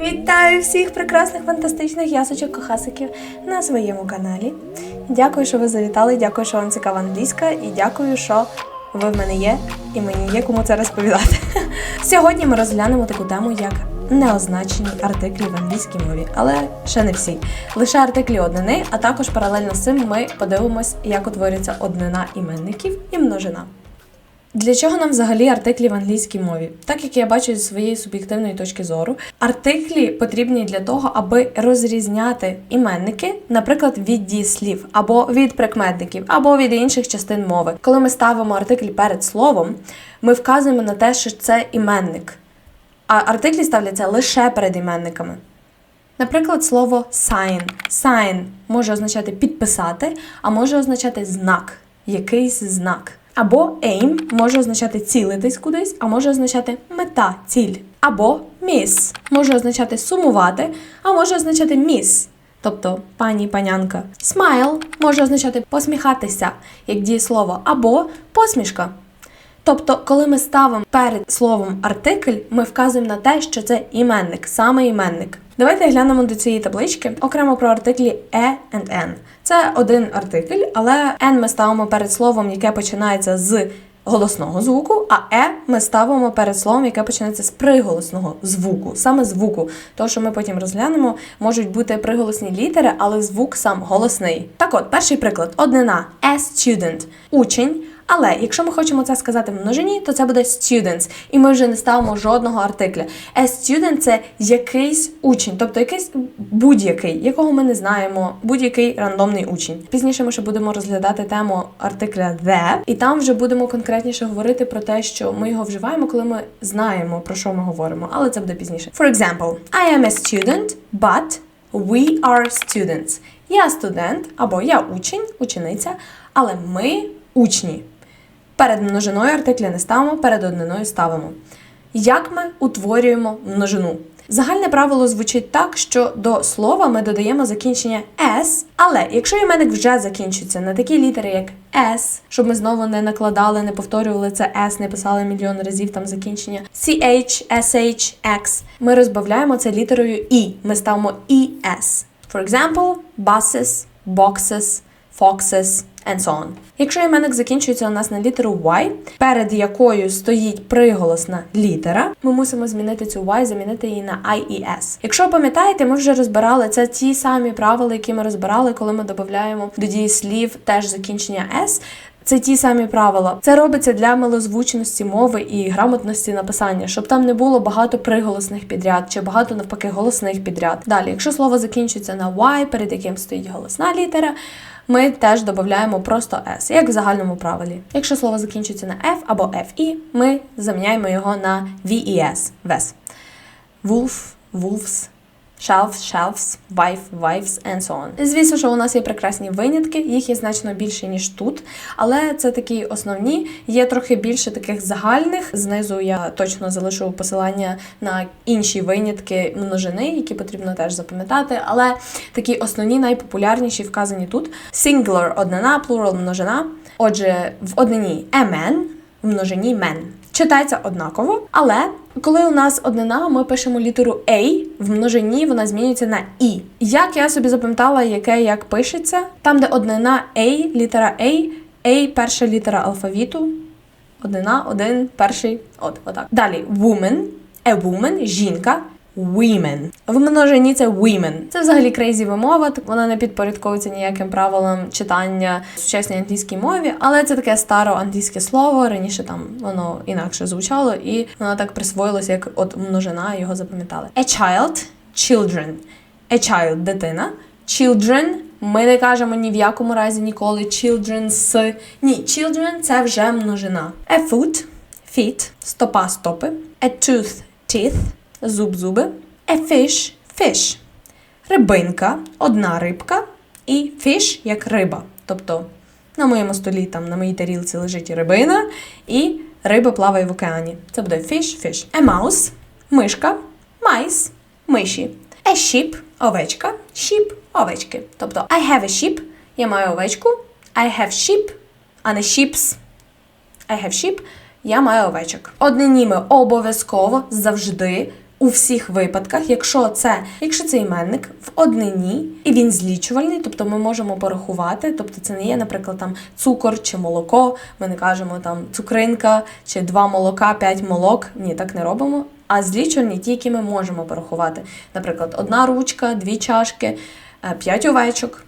Вітаю всіх прекрасних фантастичних ясочок кохасиків на своєму каналі. Дякую, що ви завітали. Дякую, що вам цікава англійська, і дякую, що ви в мене є, і мені є кому це розповідати. Сьогодні ми розглянемо таку тему, як неозначені артиклі в англійській мові, але ще не всі. Лише артиклі однини, а також паралельно з цим ми подивимось, як утворюється однина іменників і множина. Для чого нам взагалі артиклі в англійській мові? Так як я бачу зі своєї суб'єктивної точки зору, артиклі потрібні для того, аби розрізняти іменники, наприклад, від дієслів, або від прикметників, або від інших частин мови. Коли ми ставимо артикль перед словом, ми вказуємо на те, що це іменник. А артиклі ставляться лише перед іменниками. Наприклад, слово sign. Sign може означати підписати, а може означати знак, якийсь знак. Або aim може означати цілитись кудись, а може означати мета, ціль. Або miss може означати сумувати, а може означати miss, тобто пані панянка. Smile може означати посміхатися, як дієслово, або посмішка. Тобто, коли ми ставимо перед словом артикль, ми вказуємо на те, що це іменник, саме іменник. Давайте глянемо до цієї таблички окремо про артиклі e and n. Це один артикль, але n ми ставимо перед словом, яке починається з голосного звуку, а е ми ставимо перед словом, яке починається з приголосного звуку, саме звуку. То, що ми потім розглянемо, можуть бути приголосні літери, але звук сам голосний. Так от, перший приклад: однина a student – учень. Але якщо ми хочемо це сказати в множині, то це буде students, і ми вже не ставимо жодного артикля. A student – це якийсь учень, тобто якийсь будь-який, якого ми не знаємо, будь-який рандомний учень. Пізніше ми ще будемо розглядати тему артикля the, і там вже будемо конкретніше говорити про те, що ми його вживаємо, коли ми знаємо про що ми говоримо, але це буде пізніше. For example, I am a student, but we are students. Я студент або я учень, учениця, але ми учні. Перед множиною артикля не ставимо, перед одниною ставимо. Як ми утворюємо множину? Загальне правило звучить так, що до слова ми додаємо закінчення s, але якщо іменник вже закінчується на такі літери, як s, щоб ми знову не накладали, не повторювали це s, не писали мільйон разів там закінчення ch, sh, x, ми розбавляємо це літерою i. Ми ставимо es. For example, buses, boxes, foxes and so on. Якщо іменник закінчується у нас на літеру Y, перед якою стоїть приголосна літера, ми мусимо змінити цю Y, замінити її на IES. Якщо пам'ятаєте, ми вже розбирали це ті самі правила, які ми розбирали, коли ми додаємо до дії слів теж закінчення S. Це ті самі правила. Це робиться для милозвучності мови і грамотності написання, щоб там не було багато приголосних підряд чи багато навпаки голосних підряд. Далі, якщо слово закінчується на Y, перед яким стоїть голосна літера, ми теж додаємо просто S, як в загальному правилі. Якщо слово закінчується на F або FE, ми заміняємо його на VES, VES. Wolf, wolves, shelves, shelves, wife, wives and so on. Звісно, що у нас є прекрасні винятки, їх є значно більше, ніж тут, але це такі основні. Є трохи більше таких загальних. Знизу я точно залишу посилання на інші винятки множини, які потрібно теж запам'ятати. Але такі основні, найпопулярніші вказані тут: singular – однина, plural – множина. Отже, в однині a man, в множині men. Читається однаково, але коли у нас однина, ми пишемо літеру A, в множині вона змінюється на І. Як я собі запам'ятала, яке як пишеться, там, де однина A, літера A, A перша літера алфавіту, однина, один, перший, от, отак. Далі woman, a woman, жінка. Women. В множині це women. Це взагалі крейзі вимова, так вона не підпорядковується ніяким правилам читання в сучасній англійській мові, але це таке старо англійське слово. Раніше там воно інакше звучало, і воно так присвоїлося, як от множина його запам'ятали. A child, children. A child – дитина. Children ми не кажемо ні в якому разі ніколи children's. Ні, children – це вже множина. A foot – feet, стопа стопи. A tooth – teeth зуб зуби, a fish – fish. Рибинка одна рибка, і fish як риба. Тобто на моєму столі, там на моїй тарілці лежить рибина, і риба плаває в океані. Це буде fish, fish. A mouse – мишка, mice – миші. A sheep – овечка, sheep – овечки. Тобто I have a sheep – я маю овечку, I have sheep, а не sheeps. I have sheep – я маю овечок. Однині ми обов'язково завжди у всіх випадках, якщо це, якщо це іменник в однині і він злічувальний, тобто ми можемо порахувати, тобто це не є, наприклад, там цукор чи молоко. Ми не кажемо там цукринка чи два молока, п'ять молок. Ні, так не робимо. А злічувальні ті, які ми можемо порахувати. Наприклад, одна ручка, дві чашки, е, п'ять овечок.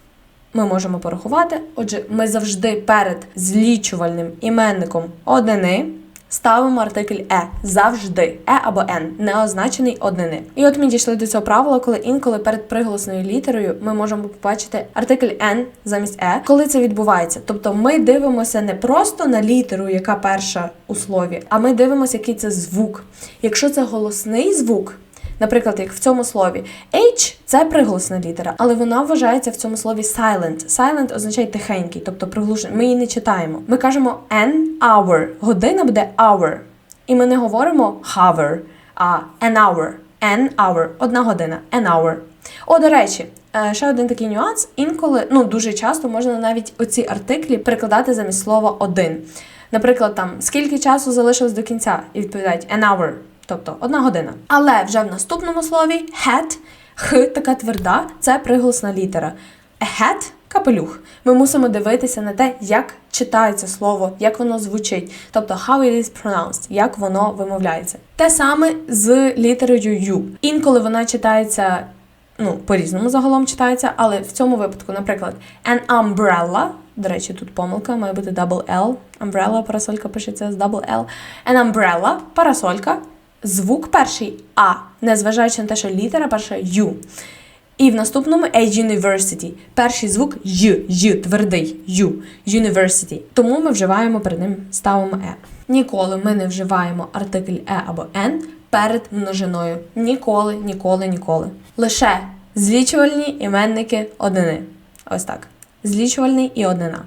Ми можемо порахувати. Отже, ми завжди перед злічувальним іменником однини ставимо артикль е завжди е або н, не означений однини. І от ми дійшли до цього правила, коли інколи перед приголосною літерою ми можемо побачити артикль n замість е. Коли це відбувається? Тобто ми дивимося не просто на літеру, яка перша у слові, а ми дивимося, який це звук. Якщо це голосний звук. Наприклад, як в цьому слові H – це приголосна літера, але вона вважається в цьому слові silent. Silent означає тихенький, тобто приглушений. Ми її не читаємо. Ми кажемо an hour. Година буде hour. І ми не говоримо hour, а an hour. An hour. Одна година. An hour. О, до речі, е, ще один такий нюанс. Інколи, ну дуже часто можна навіть оці артиклі перекладати замість слова один. Наприклад, там скільки часу залишилось до кінця, і відповідають an hour, тобто одна година. Але вже в наступному слові hat, х така тверда, це приголосна літера. A hat – капелюх. Ми мусимо дивитися на те, як читається слово, як воно звучить, тобто how it is pronounced, як воно вимовляється. Те саме з літерою U. Інколи вона читається. Ну, по-різному загалом читається, але в цьому випадку, наприклад, an umbrella, до речі, тут помилка, має бути double L. Umbrella, парасолька пишеться з double L. An umbrella, парасолька, звук перший А, незважаючи на те, що літера перша U. І в наступному a university. Перший звук Й, Й, твердий Ю, university. Тому ми вживаємо перед ним ставимо е. Ніколи ми не вживаємо артикль е або n перед множиною. Ніколи, ніколи, ніколи. Лише злічувальні іменники однини. Ось так. Злічувальний і однина.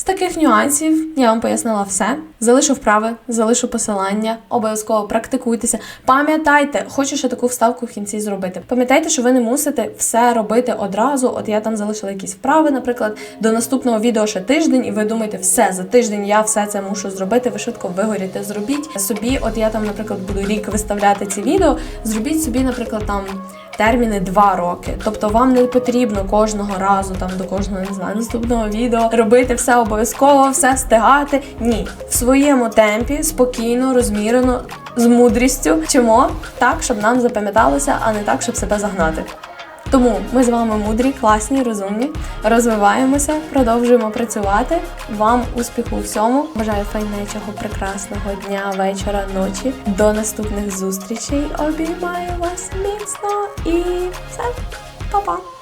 З таких нюансів я вам пояснила все. Залишу вправи, залишу посилання, обов'язково практикуйтеся. Пам'ятайте, хочу ще таку вставку в кінці зробити. Пам'ятайте, що ви не мусите все робити одразу. От я там залишила якісь вправи, наприклад, до наступного відео ще тиждень, і ви думаєте, все за тиждень я все це мушу зробити. Ви швидко вигоріте. Зробіть собі. От я там, наприклад, буду рік виставляти ці відео. Зробіть собі, наприклад, там. Терміни 2 роки. Тобто вам не потрібно кожного разу, там до кожного не знаю, наступного відео робити все обов'язково, все встигати. Ні, в своєму темпі, спокійно, розмірено, з мудрістю вчимо так, щоб нам запам'яталося, а не так, щоб себе загнати. Тому ми з вами мудрі, класні, розумні, розвиваємося, продовжуємо працювати. Вам успіху у всьому. Бажаю файнечого, прекрасного дня, вечора, ночі. До наступних зустрічей. Обіймаю вас міцно і все, па-па!